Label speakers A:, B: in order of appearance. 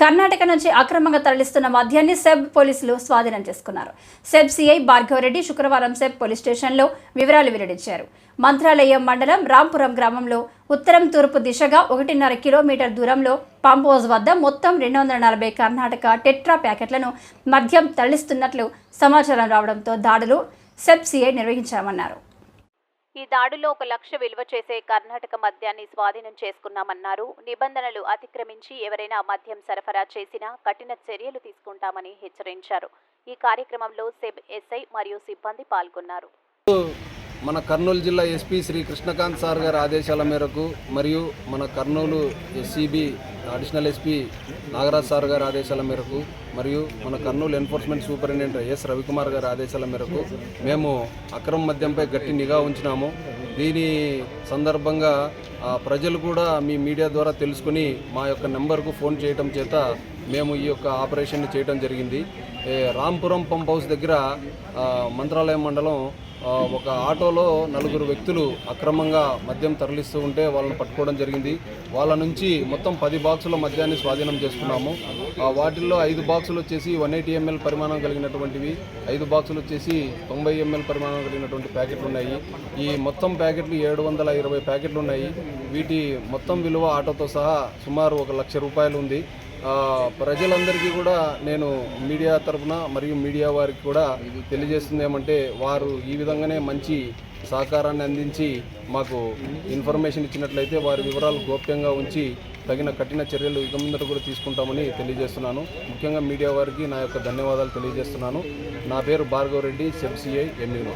A: కర్ణాటక నుంచి అక్రమంగా తరలిస్తున్న మద్యాన్ని సెబ్ పోలీసులు స్వాధీనం చేసుకున్నారు. సెబ్ సిఐ భార్గవరెడ్డి శుక్రవారం సెబ్ పోలీస్ స్టేషన్లో వివరాలు వెల్లడించారు. మంత్రాలయం మండలం రాంపురం గ్రామంలో ఉత్తరం తూర్పు దిశగా ఒకటిన్నర కిలోమీటర్ దూరంలో పంప్ హౌస్ వద్ద మొత్తం రెండు వందల నలభై కర్ణాటక టెట్రా ప్యాకెట్లను మద్యం తరలిస్తున్నట్లు సమాచారం రావడంతో దాడులు సెబ్ సిఐ నిర్వహించామన్నారు.
B: ఈ దాడిలో ఒక లక్ష విలువ చేసే కర్ణాటక మద్యాన్ని స్వాధీనం చేసుకున్నామన్నారు. నిబంధనలు అతిక్రమించి ఎవరైనా మద్యం సరఫరా చేసినా కఠిన చర్యలు తీసుకుంటామని హెచ్చరించారు. ఈ కార్యక్రమంలో సెబ్ ఎస్ఐ మరియు సిబ్బంది పాల్గొన్నారు.
C: మన కర్నూలు జిల్లా ఎస్పీ శ్రీ కృష్ణకాంత్ సార్ గారి ఆదేశాల మేరకు మరియు మన Kurnool SCB additional SP Nagaraj sir గారి ఆదేశాల మేరకు మరియు మన Kurnool enforcement superintendent S Ravikumar గారి ఆదేశాల మేరకు మేము అక్రమ మద్యంపై గట్టి నిఘా ఉంచినాము. దీని సందర్భంగా ప్రజలు కూడా మీ మీడియా ద్వారా తెలుసుకుని మా యొక్క నెంబర్కు ఫోన్ చేయటం చేత మేము ఈ యొక్క ఆపరేషన్ని చేయడం జరిగింది. రాంపురం పంప్ హౌస్ దగ్గర మంత్రాలయం మండలం ఒక ఆటోలో నలుగురు వ్యక్తులు అక్రమంగా మద్యం తరలిస్తూ ఉంటే వాళ్ళని పట్టుకోవడం జరిగింది. వాళ్ళ నుంచి మొత్తం పది బాక్సుల మద్యాన్ని స్వాధీనం చేసుకున్నాము. వాటిల్లో ఐదు బాక్సులు వచ్చేసి వన్ ఎయిటీ ఎంఎల్ పరిమాణం కలిగినటువంటివి ఐదు బాక్సులు వచ్చేసి తొంభై ఎంఎల్ పరిమాణం కలిగినటువంటి ప్యాకెట్లు ఉన్నాయి. ఈ మొత్తం ప్యాకెట్లు ఏడు వందల ఇరవై ప్యాకెట్లు ఉన్నాయి. వీటి మొత్తం విలువ ఆటోతో సహా సుమారు ఒక లక్ష రూపాయలు ఉంది. ప్రజలందరికీ కూడా నేను మీడియా తరఫున మరియు మీడియా వారికి కూడా తెలియజేస్తుంది ఏమంటే వారు ఈ విధంగానే మంచి సహకారాన్ని అందించి మాకు ఇన్ఫర్మేషన్ ఇచ్చినట్లయితే వారి వివరాలు గోప్యంగా ఉంచి తగిన కఠిన చర్యలు ఇక ముందట కూడా తీసుకుంటామని తెలియజేస్తున్నాను. ముఖ్యంగా మీడియా వారికి నా యొక్క ధన్యవాదాలు తెలియజేస్తున్నాను. నా పేరు భార్గవ్ రెడ్డి సెబ్సిఐ ఎన్యూనో